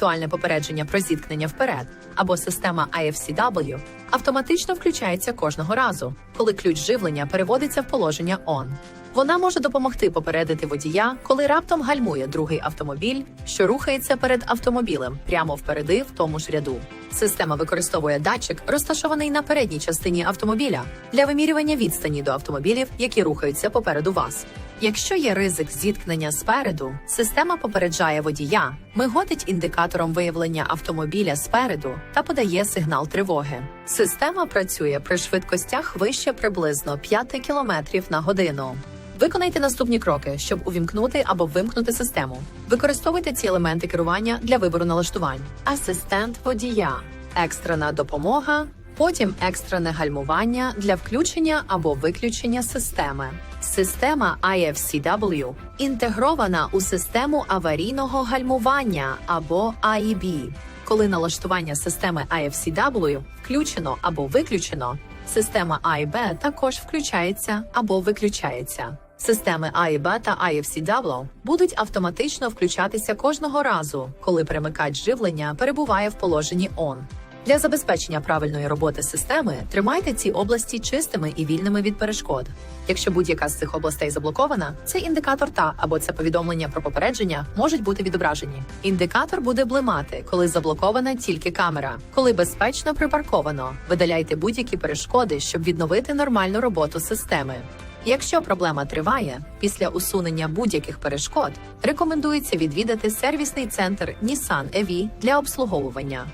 актуальне попередження про зіткнення вперед або система IFCW автоматично включається кожного разу, коли ключ живлення переводиться в положення ON. Вона може допомогти попередити водія, коли раптом гальмує другий автомобіль, що рухається перед автомобілем прямо впереди в тому ж ряду. Система використовує датчик, розташований на передній частині автомобіля, для вимірювання відстані до автомобілів, які рухаються попереду вас. Якщо є ризик зіткнення спереду, система попереджає водія, миготить індикатором виявлення автомобіля спереду та подає сигнал тривоги. Система працює при швидкостях вище приблизно 5 км на годину. Виконайте наступні кроки, щоб увімкнути або вимкнути систему. Використовуйте ці елементи керування для вибору налаштувань. Асистент водія, екстрена допомога, потім екстрене гальмування для включення або виключення системи. Система IFCW інтегрована у систему аварійного гальмування або AEB. Коли налаштування системи IFCW включено або виключено, система A і B також включається або виключається. Системи A і B та IFCW будуть автоматично включатися кожного разу, коли перемикач живлення перебуває в положенні ON. Для забезпечення правильної роботи системи тримайте ці області чистими і вільними від перешкод. Якщо будь-яка з цих областей заблокована, цей індикатор та або це повідомлення про попередження можуть бути відображені. Індикатор буде блимати, коли заблокована тільки камера. Коли безпечно припарковано, видаляйте будь-які перешкоди, щоб відновити нормальну роботу системи. Якщо проблема триває, після усунення будь-яких перешкод рекомендується відвідати сервісний центр Nissan EV для обслуговування.